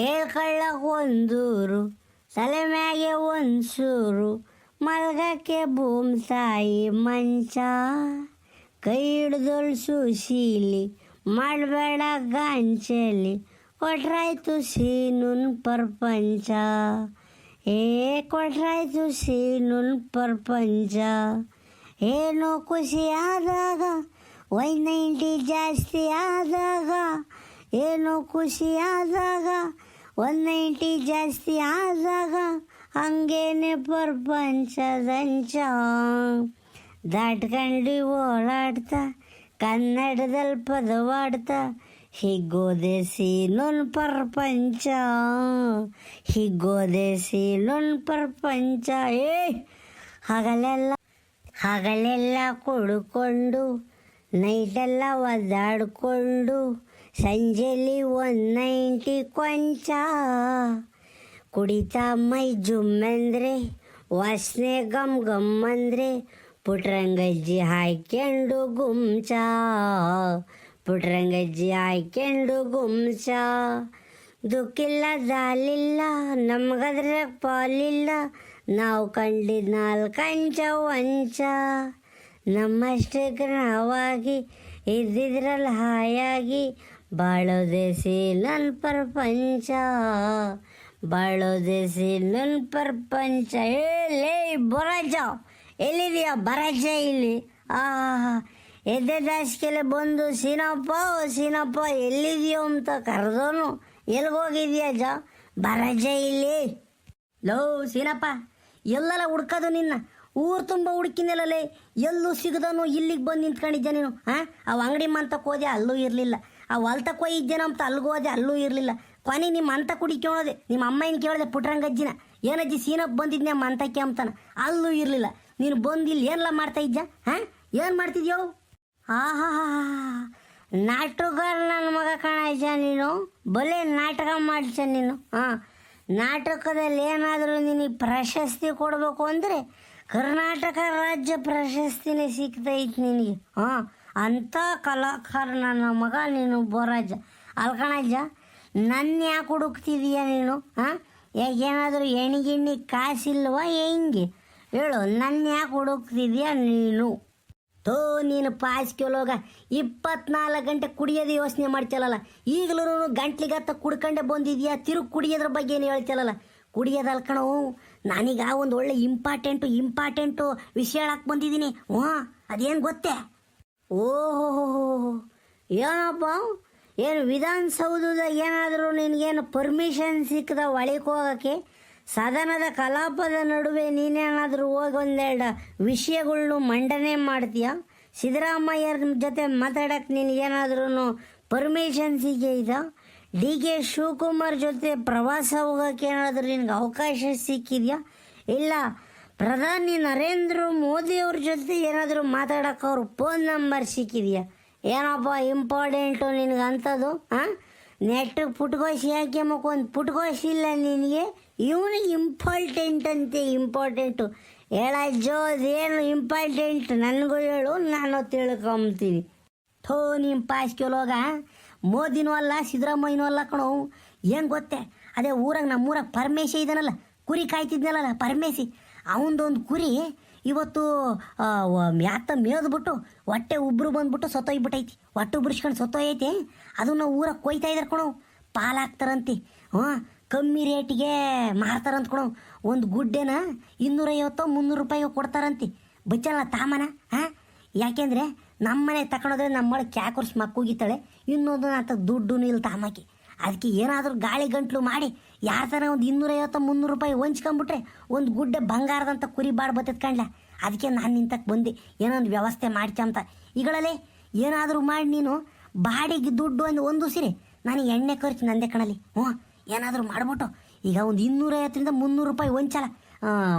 ಹೇಳ್ಕೊಳ್ಳಕ್ ಒಂದೂರು ತಲೆ ಮ್ಯಾಗೆ ಒಂದು ಸೂರು ಮಲ್ಗಕ್ಕೆ ಭೂಮ್ ತಾಯಿ ಮಂಚ. ಕೈ ಹಿಡ್ದೊಳ್ ಸುಶೀಲಿ, ಮಾಡಬೇಡ ಗಾಂಚಲಿ, ಕೊಟ್ರಾಯ್ತು ಸೀನುನ್ ಪ್ರಪಂಚ. ಏ, ಕೊಟ್ರಾಯ್ತು ಸೀನುನ್ ಪ್ರಪಂಚ. ಏನೋ ಖುಷಿ ಆದಾಗ, ವೈ ನೈಂಟಿ ಜಾಸ್ತಿ ಆದಾಗ, ಏನೋ ಖುಷಿ ಆದಾಗ ಒನ್ ನೈಂಟಿ ಜಾಸ್ತಿ ಆದಾಗ ಹಂಗೇನೆ ಪ್ರಪಂಚದಂಚ. ದಾಟ್ಕಂಡು ಓಡಾಡ್ತಾ ಕನ್ನಡದಲ್ಲಿ ಪದವಾಡ್ತಾ, ಹಿಗ್ಗೋದೆ ಸೀನೊನ್ ಪ್ರಪಂಚ. ಹಿಗ್ಗೋದೆ ಸೀನೊನ್ ಪ್ರಪಂಚ. ಏ, ಹಗಲೆಲ್ಲ ಹಗಲೆಲ್ಲ ಕುಡ್ಕೊಂಡು ನೈಟೆಲ್ಲ ಒದ್ದಾಡ್ಕೊಂಡು ಸಂಜೆಲಿ ಒನ್ ನೈಂಟಿ ಕೊಂಚ. ಕುಡಿತಾ ಮೈ ಜುಮ್ಮೆಂದ್ರೆ, ವಾಸನೆ ಗಮ್ ಗಮ್ ಅಂದ್ರೆ ಪುಟ್ರಂಗಜ್ಜಿ ಹಾಯ್ಕೊಂಡು ಗುಮ್ಚ. ಪುಟ್ರಂಗಜ್ಜಿ ಹಾಯ್ಕೊಂಡು ಗುಮ್ಚ. ದುಃಖಿಲ್ಲ, ದಾಲಿಲ್ಲ, ನಮ್ಗದ್ರ ಪಾಲಿಲ್ಲ, ನಾವು ಕಂಡಿದ್ ನಾಲ್ಕಂಚ ವಂಚ ನಮ್ಮಷ್ಟಕ್ಕೆ ನಾವಾಗಿ ಇದ್ದಿದ್ರಲ್ಲಿ ಹಾಯಾಗಿ ಬಾಳೋದೆ ನನ್ನ ಪ್ರಪಂಚ. ಬಾಳೋದೆಸಿ ನನ್ನ ಪ್ರಪಂಚ. ಹೇಳೇ ಬರಜ. ಎಲ್ಲಿದೆಯಾ? ಬರಜ ಇಲ್ಲಿ. ಆ ಎದ್ದೆ ದಾಸಿಗೆಲ್ಲ ಬಂದು, ಸೀನಪ್ಪ ಸೀನಪ್ಪ, ಎಲ್ಲಿದೆಯೋ ಅಂತ ಕರೆದೋನು. ಎಲ್ಗೋಗಿದ್ಯಾ ಜ? ಬರಜ ಇಲ್ಲಿ. ಲೋ, ಸೀನಪ್ಪ, ಎಲ್ಲೆಲ್ಲ ಹುಡ್ಕೋದು ನಿನ್ನ? ಊರು ತುಂಬ ಹುಡುಕಿನಲ್ಲೇ ಎಲ್ಲೂ ಸಿಗದನು, ಇಲ್ಲಿಗೆ ಬಂದು ನಿಂತ್ಕೊಂಡಿದ್ದೆ ನೀನು? ಹಾಂ ಅವು ಅಂಗಡಿ ಮಂತಕ್ಕೆ ಹೋದೆ ಅಲ್ಲೂ ಇರಲಿಲ್ಲ. ಆ ಹೊಲ್ತಕ್ಕೆ ಅಂತ ಅಲ್ಲಿಗೆ ಹೋದೆ, ಅಲ್ಲೂ ಇರಲಿಲ್ಲ. ಕೊನೆ ನಿಮ್ಮ ಅಂತ ಕುಡಿ ಕೇಳೋದೆ ನಿಮ್ಮ ಅಮ್ಮನ ಕೇಳಿದೆ ಪುಟ್ರಂಗಜ್ಜಿನ ಏನಜ್ಜಿ ಸೀನಪ್ಪ ಬಂದಿದ್ನೆ ಮಂತಕ್ಕೆ ಅಂತಾನ. ಅಲ್ಲೂ ಇರಲಿಲ್ಲ. ನೀನು ಬಂದು ಇಲ್ಲಿ ಏನೆಲ್ಲ ಮಾಡ್ತಾ ಇದ್ದ ಹಾಂ? ಏನು ಮಾಡ್ತಿದ್ಯೋ? ಹಾ ಹಾ ನನ್ನ ಮಗ ಕಾಣಿಸ ನೀನು? ಬಲೆ ನಾಟಕ ಮಾಡಿಸ ನೀನು? ಹಾಂ. ನಾಟಕದಲ್ಲಿ ಏನಾದರೂ ನಿನಗೆ ಪ್ರಶಸ್ತಿ ಕೊಡಬೇಕು ಅಂದರೆ ಕರ್ನಾಟಕ ರಾಜ್ಯ ಪ್ರಶಸ್ತಿನೇ ಸಿಗ್ತೈತೆ ನಿನಗೆ. ಹಾಂ. ಅಂಥ ಕಲಾಕಾರ ನನ್ನ ಮಗ ನೀನು ಬೋರಾಜ. ಅಲ್ಕಣಜ್ಜ ನನ್ನ ಯಾಕೆ ಹುಡುಕ್ತಿದೀಯ ನೀನು? ಹಾಂ ಏನಾದರೂ ಎಣಿಗಿಣ್ಣಿ ಕಾಸಿಲ್ವ ಹೆಂಗೆ? ಹೇಳು ನನ್ನ ಯಾಕೆ ಹುಡುಕ್ತಿದೀಯ ನೀನು? ತೋ, ನೀನು ಪಾಸ್ ಕೇಳೋಗ ಇಪ್ಪತ್ನಾಲ್ಕು ಗಂಟೆ ಕುಡಿಯೋದು ಯೋಚನೆ ಮಾಡ್ತಿಲ್ಲಲ್ಲ ಈಗಲೂ ಗಂಟ್ಲಿಗತ್ತ ಕುಡ್ಕೊಂಡೆ ಬಂದಿದ್ಯಾ? ತಿರುಗಿ ಕುಡಿಯೋದ್ರ ಬಗ್ಗೆ ಏನು ಹೇಳ್ತಿಲ್ಲಲ್ಲ ಹ್ಞೂ ನನಗೆ ನಾನೀಗ ಒಂದು ಒಳ್ಳೆ ಇಂಪಾರ್ಟೆಂಟು ಇಂಪಾರ್ಟೆಂಟು ವಿಷಯ ಹೇಳಕ್ಕೆ ಬಂದಿದ್ದೀನಿ. ಹ್ಞೂ ಅದೇನು ಗೊತ್ತೇ? ಓಹೋ, ಏನಪ್ಪ? ಏನು ವಿಧಾನಸೌಧದ ಏನಾದರೂ ನಿನಗೇನು ಪರ್ಮಿಷನ್ ಸಿಕ್ಕದ ಒಳಗೆ ಹೋಗೋಕ್ಕೆ ಸದನದ ಕಲಾಪದ ನಡುವೆ ನೀನೇನಾದರೂ ಹೋಗಿ ಒಂದೆರಡು ವಿಷಯಗಳ್ನು ಮಂಡನೆ ಮಾಡ್ತೀಯ? ಸಿದ್ದರಾಮಯ್ಯರ ಜೊತೆ ಮಾತಾಡಕ್ಕೆ ನಿನಗೇನಾದ್ರೂ ಪರ್ಮಿಷನ್ ಸಿಕ್ಕಿದ ಡಿ ಕೆ ಶಿವಕುಮಾರ್ ಜೊತೆ ಪ್ರವಾಸ ಹೋಗೋಕ್ಕೆ ಏನಾದರೂ ನಿನಗೆ ಅವಕಾಶ ಸಿಕ್ಕಿದೆಯಾ? ಇಲ್ಲ ಪ್ರಧಾನಿ ನರೇಂದ್ರ ಮೋದಿ ಅವ್ರ ಜೊತೆ ಏನಾದರೂ ಮಾತಾಡೋಕೆ ಅವ್ರ ಫೋನ್ ನಂಬರ್ ಸಿಕ್ಕಿದೆಯಾ? ಏನಪ್ಪ ಇಂಪಾರ್ಟೆಂಟು ನಿನಗೆ ಅಂಥದ್ದು ಹಾಂ ನೆಟ್ ಪುಟ್ಕೋಸಿ ಹಾಕ್ಯಮಕ್ಕೆ ಒಂದು ಪುಟ್ಕೋಶಿ ಇಲ್ಲ ನಿನಗೆ? ಇವನಿಗೆ ಇಂಪಾರ್ಟೆಂಟ್ ಅಂತೆ ಇಂಪಾರ್ಟೆಂಟು ಹೇಳಜ್ಜೋ ಅದೇನು ಇಂಪಾರ್ಟೆಂಟ್ ನನಗೂ ಹೇಳು, ನಾನು ತಿಳ್ಕೊಂಬ್ತೀನಿ ಥೋ ನಿಮ್ಮ ಪಾಸ್ ಕೇಳೋಗ ಮೋದಿನೂ ಅಲ್ಲ, ಸಿದ್ದರಾಮಯ್ಯನೂ ಅಲ್ಲ ಕಣೋ. ಏನು ಗೊತ್ತೆ? ಅದೇ ಊರಾಗ ನಮ್ಮೂರಾಗ ಪರಮೇಶ ಇದನಲ್ಲ, ಕುರಿ ಕಾಯ್ತಿದ್ನಲ್ಲ, ಪರಮೇಶಿ. ಅವನದೊಂದು ಕುರಿ ಇವತ್ತು ಮ್ಯಾತ ಮೇದ್ಬಿಟ್ಟು ಹೊಟ್ಟೆ ಉಬ್ರು ಬಂದ್ಬಿಟ್ಟು ಸತ್ತೋಗ್ಬಿಟ್ಟೈತಿ. ಹೊಟ್ಟೆ ಉಬ್ರಿಸ್ಕೊಂಡು ಸತ್ತೋಗೈತೆ. ಅದನ್ನ ಊರ ಕೊಯ್ತಾ ಇದ್ದಾರೆ ಕಣೋ. ಪಾಲಾಗ್ತಾರಂತೆ ಹ್ಞೂ, ಕಮ್ಮಿ ರೇಟಿಗೆ ಮಾರ್ತಾರಂತ ಕಣೋ. ಒಂದು ಗುಡ್ಡೆನ ಇನ್ನೂರೈವತ್ತೋ ಮುನ್ನೂರು ರೂಪಾಯಿ ಕೊಡ್ತಾರಂತೆ. ಬಚ್ಚಲ್ಲ ತಾಮನ ಹಾಂ ಯಾಕೆಂದರೆ ನಮ್ಮನೆ ತಗೊಂಡೋದ್ರೆ ನಮ್ಮಳೆ ಕ್ಯಾಕರ್ಸ್ ಮಕ್ಕೂಗಿತ್ತಾಳೆ ಇನ್ನೊಂದು ಅಂತ ದುಡ್ಡು ಇಲ್ಲ ತಾಮಕಿ. ಅದಕ್ಕೆ ಏನಾದರೂ ಗಾಳಿ ಗಂಟ್ಲು ಮಾಡಿ ಯಾರ ಒಂದು ಇನ್ನೂರೈವತ್ತು, ಮುನ್ನೂರು ರೂಪಾಯಿ ಹೊಂಚ್ಕೊಂಬಿಟ್ರೆ ಒಂದು ಗುಡ್ಡ ಬಂಗಾರದಂತ ಕುರಿ ಬಾಡ್ ಬರ್ತೈತೆ ಕಣ್ಲ. ಅದಕ್ಕೆ ನಾನು ನಿಂತಕ್ಕೆ ಬಂದೆ. ಏನೋ ಒಂದು ವ್ಯವಸ್ಥೆ ಮಾಡ್ಕೊಂತ ಈಗಳಲ್ಲೇ ಏನಾದರೂ ಮಾಡಿ ನೀನು. ಬಾಡಿಗೆ ದುಡ್ಡು ಒಂದು ಒಂದು ಸಿರಿ ನಾನು ಎಣ್ಣೆ ಖರ್ಚು ನಂದೆ ಕಣಲಿ ಹ್ಞೂ, ಏನಾದರೂ ಮಾಡ್ಬಿಟ್ಟು. ಈಗ ಒಂದು ಇನ್ನೂರೈವತ್ತರಿಂದ ಮುನ್ನೂರು ರೂಪಾಯಿ ಹೊಂಚಲ್ಲ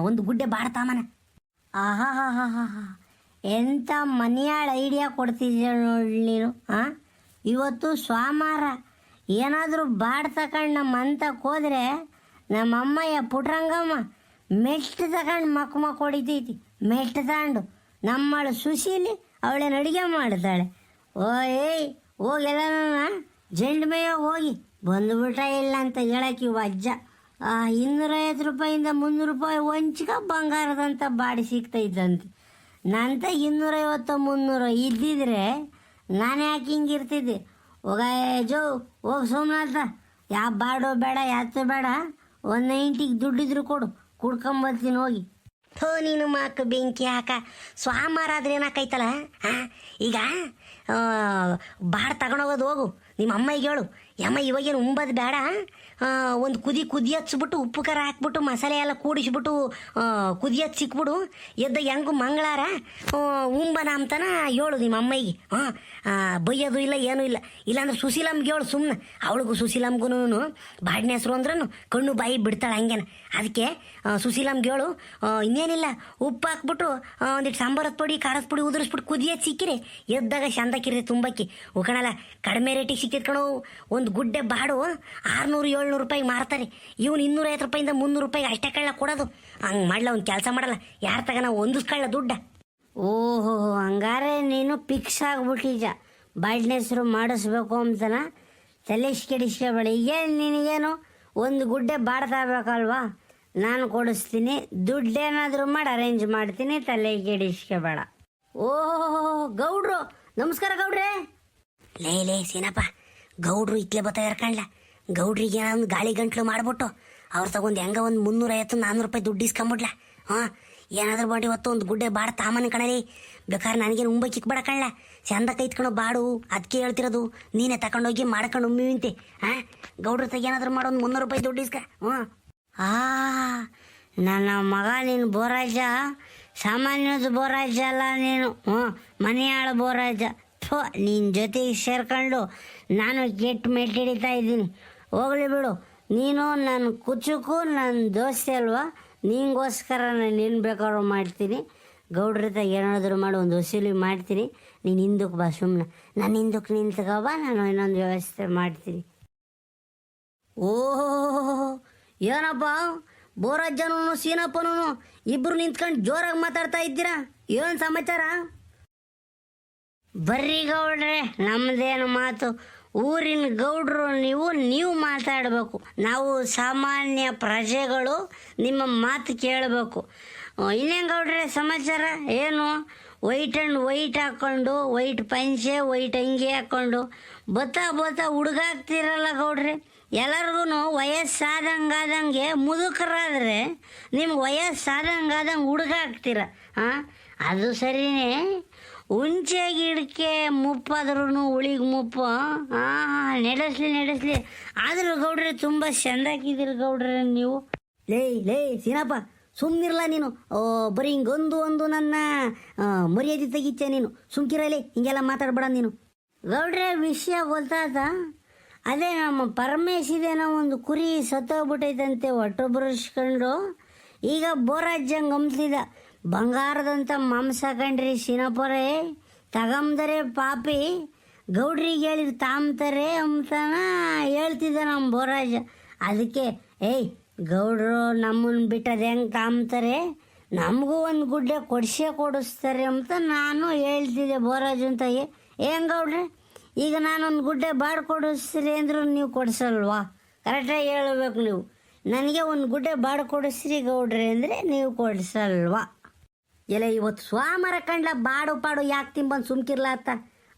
ಒಂದು ಗುಡ್ಡೆ ಬಾಡ್ತಾಮನ ಆಹಾ, ಹಾ ಹಾ ಹಾ ಹಾ. ಎಂಥ ಮನೆಯಾಳ ಐಡಿಯಾ ಕೊಡ್ತಿದ್ದೀಯ ನೋಡಿ ನೀನು ಹಾಂ ಇವತ್ತು ಸೋಮವಾರ ಏನಾದರೂ ಬಾಡ್ ತಗೊಂಡು ನಮ್ಮ ಅಂತಕ್ಕೆ ಹೋದ್ರೆ ನಮ್ಮ ಅಮ್ಮಯ್ಯ ಪುಟ್ರಂಗಮ್ಮ ಮೆಟ್ಟು ತಗೊಂಡು ಮಕ್ಕ ಮಕ್ಕ ಹೊಡಿತೈತಿ ಮೆಟ್ಟು ತಗೊಂಡು ನಮ್ಮಳು ಸುಶೀಲಿ ಅವಳೇನು ಅಡುಗೆ ಮಾಡ್ತಾಳೆ. ಓ ಏಯ್ ಹೋಗಿ ಎಲ್ಲ ಜಂಡು ಮೇಯ ಹೋಗಿ. ಬಂದುಬಿಟ್ಟ ಇಲ್ಲ ಅಂತ ಹೇಳಕ್ಕೆ ಇವ ಅಜ್ಜ ಆ, ಇನ್ನೂರೈವತ್ತು ರೂಪಾಯಿಂದ ಮುನ್ನೂರು ರೂಪಾಯಿ ಒಂಚಿಕ ಬಂಗಾರದಂತ ಬಾಡಿ ಸಿಗ್ತೈತಂತೆ. ನಂತ ಇನ್ನೂರೈವತ್ತು ಮುನ್ನೂರು ಇದ್ದಿದ್ರೆ ನಾನು ಯಾಕೆ ಹಿಂಗಿರ್ತಿದ್ದೆ ಹೋಗ ಜೋ ಹೋಗಿ ಸೋಮನಾಥ ಯಾವ ಬಾಡೋ ಬೇಡ ಯಾತು ಬೇಡ. ಒಂದು ನೈಂಟಿಗೆ ದುಡ್ಡಿದ್ರು ಕೊಡು ಕುಡ್ಕೊಂಬರ್ತೀನಿ ಹೋಗಿ. ಥೋ, ನೀನು ಮಾಕ ಬೆಂಕಿ ಹಾಕ. ಸ್ವಾಮಾರಾದ್ರೆ ಏನಾಕೈತಲ್ಲ ಹಾಂ ಈಗ ಬಾಡ್ ತಗೊಂಡೋಗೋದು ಹೋಗು. ನಿಮ್ಮ ಅಮ್ಮಗೆ ಹೇಳು. ಯಮ್ಮ, ಇವಾಗೇನು ಉಂಬದು ಬೇಡ ಒಂದು ಕುದಿ ಕುದಿ ಹಚ್ಬಿಟ್ಟು ಉಪ್ಪು ಖಾರ ಹಾಕ್ಬಿಟ್ಟು ಮಸಾಲೆ ಎಲ್ಲ ಕೂಡಿಸ್ಬಿಟ್ಟು ಕುದಿ ಹಚ್ಚಿ ಸಿಕ್ಬಿಡು. ಎದ್ದ ಹೆಂಗು ಮಂಗಳಾರ? ಉಂಬನ ಅಂತನ ಹೇಳು ನಿಮ್ಮ ಅಮ್ಮಗೆ ಹಾಂ ಬೈಯೋದು ಇಲ್ಲ, ಏನೂ ಇಲ್ಲ. ಇಲ್ಲಾಂದ್ರೆ ಸುಶೀಲಮ್ಗೆ ಹೇಳು ಸುಮ್ಮನೆ ಅವಳಿಗೂ ಸುಶೀಲಮ್ಗೂ ಬಾಡಿನ ಹೆಸ್ರು ಅಂದ್ರೂ ಕಣ್ಣು ಬಾಯಿ ಬಿಡ್ತಾಳೆ ಹಂಗೇನ. ಅದಕ್ಕೆ ಸುಶೀಲಮ್ಗೆ ಹೇಳು ಇನ್ನೇನಿಲ್ಲ, ಉಪ್ಪು ಹಾಕ್ಬಿಟ್ಟು ಒಂದಿಟ್ಟು ಸಾಂಬಾರದ ಪುಡಿ ಖಾರದ ಪುಡಿ ಉದುರಿಸ್ಬಿಟ್ಟು ಕುದಿಯೋದು ಸಿಕ್ಕಿರಿ ಎದ್ದಾಗ ಚಂದಕ್ಕಿರಿ ತುಂಬಕ್ಕಿ. ಉಕಣಲ್ಲ ಕಡಿಮೆ ರೇಟಿಗೆ ಸಿಕ್ಕಿದ್ ಕಣೋ. ಒಂದು ಗುಡ್ಡೆ ಬಾಡು, ಆರುನೂರು, ಏಳ್ನೂರು ರೂಪಾಯಿಗೆ ಮಾರ್ತಾರೆ ಇವನು ಇನ್ನೂರೈವತ್ತು ರೂಪಾಯಿಂದ ಮುನ್ನೂರು ರೂಪಾಯಿಗೆ ಅಷ್ಟೇ ಕಳ್ಳ ಕೊಡೋದು. ಹಂಗೆ ಮಾಡಲ್ಲ ಒಂದು ಕೆಲಸ ಮಾಡಲ್ಲ. ಯಾರ ಒಂದು ಕಳ್ಳ ದುಡ್ಡ. ಓಹೋ ಹಂಗಾರೆ ನೀನು ಫಿಕ್ಸ್ ಆಗ್ಬಿಟ್ಟಿಜ ಬಾಡ್ನ ಹೆಸರು ಮಾಡಿಸ್ಬೇಕು ಅಂತನ? ತಲೆ ಕೆಡಿಸ್ಕೋಬೇಡ ಏನು ನಿನಗೇನು? ಒಂದು ಗುಡ್ಡೆ ಬಾಡ್ತಾಗಬೇಕಲ್ವಾ ನಾನು ಕೊಡಿಸ್ತೀನಿ. ದುಡ್ಡೇನಾದರೂ ಮಾಡಿ, ಅರೇಂಜ್ ಮಾಡ್ತೀನಿ. ತಲೆ ಕೆಡಿಸ್ಕೊಬೇಡ ಓಹೋ, ಗೌಡ್ರು ನಮಸ್ಕಾರ ಗೌಡ್ರೆ. ಲೇ ಲೇ, ಸೇನಪ್ಪ. ಗೌಡ್ರು ಇತ್ಲೆ ಬತ್ತ ಇರ್ಕಂಡ್ಲ ಗೌಡ್ರಿಗೆ ಏನೊಂದು ಗಾಳಿ ಗಂಟ್ಲು ಮಾಡ್ಬಿಟ್ಟು ಅವ್ರು ತಗೊಂಡು ಹೆಂಗ ಒಂದು ಮುನ್ನೂರೈವತ್ತು ನಾನ್ನೂರು ರೂಪಾಯಿ ದುಡ್ಡು ಇಸ್ಕೊಂಬಿಡ್ಲ? ಹಾಂ? ಏನಾದ್ರೂ ಮಾಡಿ ಇವತ್ತು ಒಂದು ಗುಡ್ಡೆ ಬಾಡ್ ತಾಮನ್ ಕಣಲಿ. ಬೇಕಾದ್ರೆ ನನಗೇನು ಉಂಬ ಕಿಕ್ಬೇಡ ಕಳ್ಳ ಚಂದ ಕೈತ್ಕೊಂಡು ಬಾಡು ಅದಕ್ಕೆ ಹೇಳ್ತಿರೋದು. ನೀನೇ ತಕೊಂಡೋಗಿ ಮಾಡ್ಕೊಂಡು ಉಮ್ಮಿವಿಂತೆ ಹಾಂ? ಗೌಡ್ರ ತಗ ಏನಾದ್ರೂ ಮಾಡೋ ಒಂದು ಮುನ್ನೂರು ರೂಪಾಯಿ ದುಡ್ಡು ಇಸ್ಕ. ಹ್ಞೂ ಆ, ನನ್ನ ಮಗ ನೀನು ಬೋರಾಜ ಸಾಮಾನ್ಯದ ಬೋರಾಜ ಅಲ್ಲ ನೀನು. ಹ್ಞೂ, ಮನೆಯಾಳ ಬೋರಾಜ ಥೋ ನಿನ್ನ ಜೊತೆಗೆ ಸೇರ್ಕೊಂಡು ನಾನು ಕೆಟ್ಟ ಮೆಟ್ಟಿಡಿತಾ ಇದ್ದೀನಿ. ಹೋಗ್ಲಿ ಬಿಡು. ನೀನು ನನ್ನ ಕುಚುಕು ನನ್ನ ದೋಸ್ತಿ ಅಲ್ವಾ? ನಿಂಗೋಸ್ಕರ ನಾನು ಏನು ಬೇಕಾದ್ರೂ ಮಾಡ್ತೀನಿ. ಗೌಡ್ರತ ಏನಾದರೂ ಮಾಡಿ, ಒಂದು ವಸೂಲಿ ಮಾಡ್ತೀನಿ. ನೀನು ಹಿಂದಕ್ಕೆ ಬಾ ಸುಮ್ಮನೆ ನಾನು ಹಿಂದಕ್ಕೆ ಬಾ, ನಾನು ಇನ್ನೊಂದು ವ್ಯವಸ್ಥೆ ಮಾಡ್ತೀನಿ. ಓಹೋ, ಏನಪ್ಪ? ಬೋರಜ್ಜನೂ ಸೀನಪ್ಪನೂ ಇಬ್ರು ನಿಂತ್ಕೊಂಡು ಜೋರಾಗಿ ಮಾತಾಡ್ತಾ ಇದ್ದೀರಾ? ಏನ್ ಸಮಾಚಾರ? ಬರ್ರಿ ಗೌಡ್ರೆ, ನಮ್ದೇನು ಮಾತು? ಊರಿನ ಗೌಡ್ರು ನೀವು ನೀವು ಮಾತಾಡಬೇಕು. ನಾವು ಸಾಮಾನ್ಯ ಪ್ರಜೆಗಳು, ನಿಮ್ಮ ಮಾತು ಕೇಳಬೇಕು. ಇನ್ನೇನು ಗೌಡ್ರೆ ಸಮಾಚಾರ? ಏನು? ವೈಟ್ ಆ್ಯಂಡ್ ವೈಟ್ ಹಾಕ್ಕೊಂಡು ವೈಟ್ ಪಂಚೆ, ವೈಟ್ ಅಂಗಿ ಹಾಕ್ಕೊಂಡು ಬತ್ತಾ ಬತ್ತಾ ಹುಡುಗಾಗ್ತಿರಲ್ಲ ಗೌಡ್ರೆ? ಎಲ್ಲರಿಗೂ ವಯಸ್ಸಾದಂಗಾದಂಗೆ ಮುದುಕರಾದರೆ ನಿಮ್ಗೆ ವಯಸ್ಸಾದಂಗಾದಂಗೆ ಹುಡುಗಾಗ್ತೀರ ಹಾಂ ಅದು ಸರಿನೇ. ಉಂಚೆ ಗಿಡಕ್ಕೆ ಮುಪ್ಪಾದ್ರೂ ಉಳಿಗೆ ಮುಪ್ಪು ಹಾಂ ನಡೆಸ್ಲಿ ನಡೆಸ್ಲಿ. ಆದರೂ ಗೌಡ್ರೆ ತುಂಬ ಚೆಂದಾಕಿದ್ದೀರಿ ಗೌಡ್ರೆ ನೀವು. ಲೇ ಲೇ, ಸೀನಪ್ಪ ಸುಮ್ಮನಿರಲ್ಲ ನೀನು. ಓ, ಬರೀ ಹಿಂಗೊಂದು ಒಂದು ನನ್ನ ಮರ್ಯಾದೆ ತೆಗಿತ್ಯ ನೀನು. ಸುಮ್ಕಿರಲಿ ಹಿಂಗೆಲ್ಲ ಮಾತಾಡ್ಬೇಡ ನೀನು. ಗೌಡ್ರೆ, ವಿಷಯ ಗೊತ್ತಾದ ಅದೇ ನಮ್ಮ ಪರಮೇಶಿದೇನೋ ಒಂದು ಕುರಿ ಸತ್ತೋಗ್ಬಿಟ್ಟೈತಂತೆ ಹೊಟ್ಟೆ ಬರೆಸ್ಕೊಂಡು ಈಗ ಬೋರಾಜ್ಯಂಗೆ ಗಮ್ತಿದ ಬಂಗಾರದಂಥ ಮಾಂಸ ಕಂಡ್ರಿ ಸಿನಪೊರೆ ತಗಂದರೆ ಪಾಪಿ. ಗೌಡ್ರಿಗೆ ಹೇಳಿದ್ರು ತಾಂಬ್ತಾರೆ ಅಂತನ ಹೇಳ್ತಿದ್ದ ನಮ್ಮ ಬೋರಾಜ. ಅದಕ್ಕೆ, ಏಯ್, ಗೌಡ್ರು ನಮ್ಮನ್ನು ಬಿಟ್ಟಅದು ಹೆಂಗೆ ತಾಂಬ್ತಾರೆ? ನಮಗೂ ಒಂದು ಗುಡ್ಡೆ ಕೊಡಿಸೇ ಕೊಡಿಸ್ತಾರೆ ಅಂತ ನಾನು ಹೇಳ್ತಿದ್ದೆ ಬೋರಾಜ್ ಅಂತ. ಹೆಂಗೆ ಗೌಡ್ರೆ? ಈಗ ನಾನೊಂದು ಗುಡ್ಡೆ ಬಾಡ್ ಕೊಡಿಸ್ರಿ ಅಂದ್ರೂ ನೀವು ಕೊಡಿಸಲ್ವಾ? ಕರೆಕ್ಟಾಗಿ ಹೇಳಬೇಕು ನೀವು. ನನಗೆ ಒಂದು ಗುಡ್ಡೆ ಬಾಡ್ ಕೊಡಿಸ್ರಿ ಗೌಡ್ರೆ ಅಂದರೆ ನೀವು ಕೊಡಿಸಲ್ವಾ? ಎಲ್ಲ ಇವತ್ತು ಸ್ವಾಮರ ಕಂಡ್ಲ ಬಾಡು ಪಾಡು ಯಾಕೆ ತಿಂಬಂದು ಸುಮ್ಕಿರ್ಲ ಅತ್ತ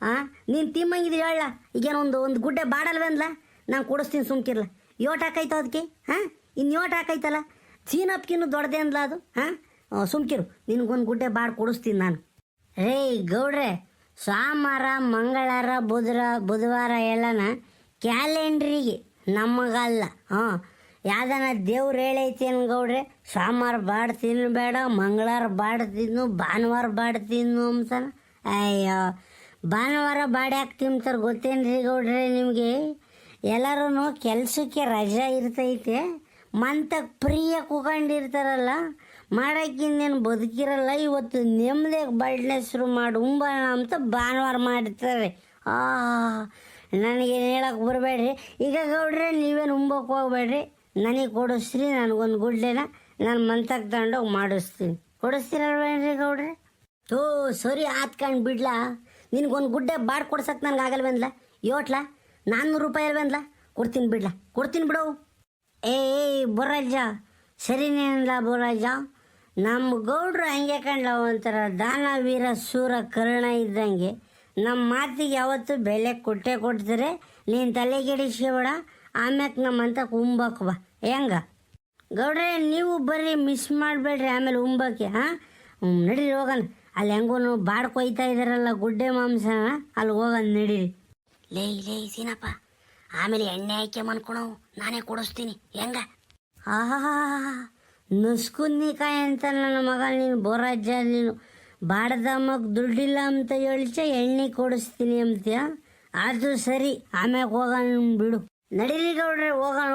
ಹಾಂ ನೀನು ತಿಮ್ಮಂಗಿದ್ರೆ ಹೇಳ. ಈಗೇನು ಒಂದು ಒಂದು ಗುಡ್ಡೆ ಬಾಡಲ್ವೇನ್ಲ ನಾನು ಕೊಡಿಸ್ತೀನಿ ಸುಮ್ಕಿರ್ಲ. ಯೋಟ್ ಹಾಕೈತ ಅದಕ್ಕೆ ಹಾಂ ಇನ್ನು ಯೋಟ್ ಹಾಕೈತಲ್ಲ? ಚೀನಪ್ಕಿನ್ನು ದೊಡ್ಡದೆ ಅಂದ್ಲ ಅದು? ಹಾಂ ಸುಮ್ಕಿರು. ನಿನಗೊಂದು ಗುಡ್ಡೆ ಬಾಡ್ ಕೊಡಿಸ್ತೀನಿ ನಾನು. ರೇ ಗೌಡ್ರೆ ಸೋಮವಾರ, ಮಂಗಳವಾರ ಬುಧರ ಬುಧವಾರ ಎಲ್ಲನ ಕ್ಯಾಲೆಂಡ್ರಿಗೆ ನಮಗಲ್ಲ. ಹಾಂ, ಯಾವ್ದನ ದೇವ್ರು ಹೇಳೈತಿ ಗೌಡ್ರೆ ಸೋಮವಾರ ಬಾಡ್ ತಿನ್ನಬೇಡ ಮಂಗಳವಾರ ಬಾಡ್ ತಿನ್ನು ಭಾನುವಾರ ಬಾಡ್ ತಿನ್ನು ಅಂತಾನ. ಅಯ್ಯೋ, ಭಾನುವಾರ ಬಾಡಿ ಹಾಕಿ ತಿಂತಾರೆ ಗೊತ್ತೇನ್ರಿ ಗೌಡ್ರೆ ನಿಮಗೆ? ಎಲ್ಲರೂ ಕೆಲಸಕ್ಕೆ ರಜಾ ಇರ್ತೈತೆ. ಮಂತಕ್ಕೆ ಪ್ರಿಯ ಕೂಕೊಂಡಿರ್ತಾರಲ್ಲ ಮಾಡೋಕ್ಕಿಂದೇನು ಬದುಕಿರಲ್ಲ, ಇವತ್ತು ನೆಮ್ಮದಿಯಾಗಿ ಬಡ್ನೆ ಶುರು ಮಾಡಿ, ಉಂಬಣ ಅಂತ ಭಾನುವಾರ ಮಾಡಿರ್ತಾರೆ. ಆ, ನನಗೇನು ಹೇಳಕ್ಕೆ ಬರಬೇಡ್ರಿ. ಈಗ ಗೌಡ್ರೆ, ನೀವೇನು ಉಂಬಕ್ಕೆ ಹೋಗ್ಬೇಡ್ರಿ. ನನಗೆ ಕೊಡಿಸ್ರಿ ನನಗೊಂದು ಗುಡ್ಡೆನ ನಾನು ಮಂತಕ್ಕೆ ತಗೊಂಡೋಗಿ ಮಾಡಿಸ್ತೀನಿ. ಕೊಡಿಸ್ತೀರಲ್ವೇನ್ರಿ ಗೌಡ್ರೆ? ಓ ಸರಿ ಆತ್ಕಂಡು ಬಿಡ್ಲಾ. ನಿನಗೊಂದು ಗುಡ್ಡೆ ಬಾಡ್ ಕೊಡ್ಸಕ್ಕೆ ನನಗೆ ಆಗಲ್ವೇನ್ಲ? ಯೋಟ್ಲ, ನಾನ್ನೂರು ರೂಪಾಯಿ ಅಲ್ವೇನ್ಲ? ಕೊಡ್ತೀನಿ ಬಿಡ್ಲಾ. ಕೊಡ್ತೀನಿ ಬಿಡು. ಏ ಬೋರಾಜ ಸರಿನೇ ಸರಿನೇನಲ್ಲ ಬೊರಾಜ ನಮ್ಮ ಗೌಡ್ರು ಹಂಗೆ ಕಂಡ್ಲ ಒಂಥರ ದಾನ ವೀರ ಸೂರ ಕರ್ಣ ಇದ್ದಂಗೆ. ನಮ್ಮ ಮಾತಿಗೆ ಯಾವತ್ತು ಬೆಲೆ ಕೊಟ್ಟೆ ಕೊಡ್ತಾರೆ. ನೀನು ತಲೆಗೆಡಿಸ್ಕೊಬೇಡ ಆಮ್ಯಾಕೆ ನಮ್ಮಂತ ಉಂಬಕ್ ಬಾ. ಹೆಂಗ? ಗೌಡ್ರೆ, ನೀವು ಬರ್ರಿ ಮಿಸ್ ಮಾಡಬೇಡ್ರಿ ಆಮೇಲೆ ಉಂಬಕ್ಕೆ, ಹಾಂ? ನಡೀರಿ, ಹೋಗೋಣ. ಅಲ್ಲಿ ಹೆಂಗೂ ಬಾಡ್ಕೊಯ್ತಾ ಇದಾರಲ್ಲ ಗುಡ್ಡೆ ಮಾಂಸನ. ಅಲ್ಲಿ ಹೋಗನ್ ನಡೀರಿ. ಲೇ ಲೇ, ಸೀನಪ್ಪ. ಆಮೇಲೆ ಎಣ್ಣೆ ಆಯ್ಕೆ ಮಾಡ್ಕೊಳವು ನಾನೇ ಕೊಡಿಸ್ತೀನಿ. ಹೆಂಗ? ಆಹಾ ನುಸ್ಕುನ್ನಿಕಾಯಿ ಅಂತ ನನ್ನ ಮಗ, ನೀನು ಬೋರಾಜ ನೀನು ಬಾಡ್ದಮ್ಮಗ್ ದುಡ್ಡಿಲ್ಲ ಅಂತ ಹೇಳ್ಚ, ಎಣ್ಣೆ ಕೊಡಿಸ್ತೀನಿ ಅಂತೀಯ? ಅದು ಸರಿ, ಆಮ್ಯಾಗ ಹೋಗೋಣ ಬಿಡು. ನಡೀರಿ ಗೌಡ್ರೆ, ಹೋಗೋಣ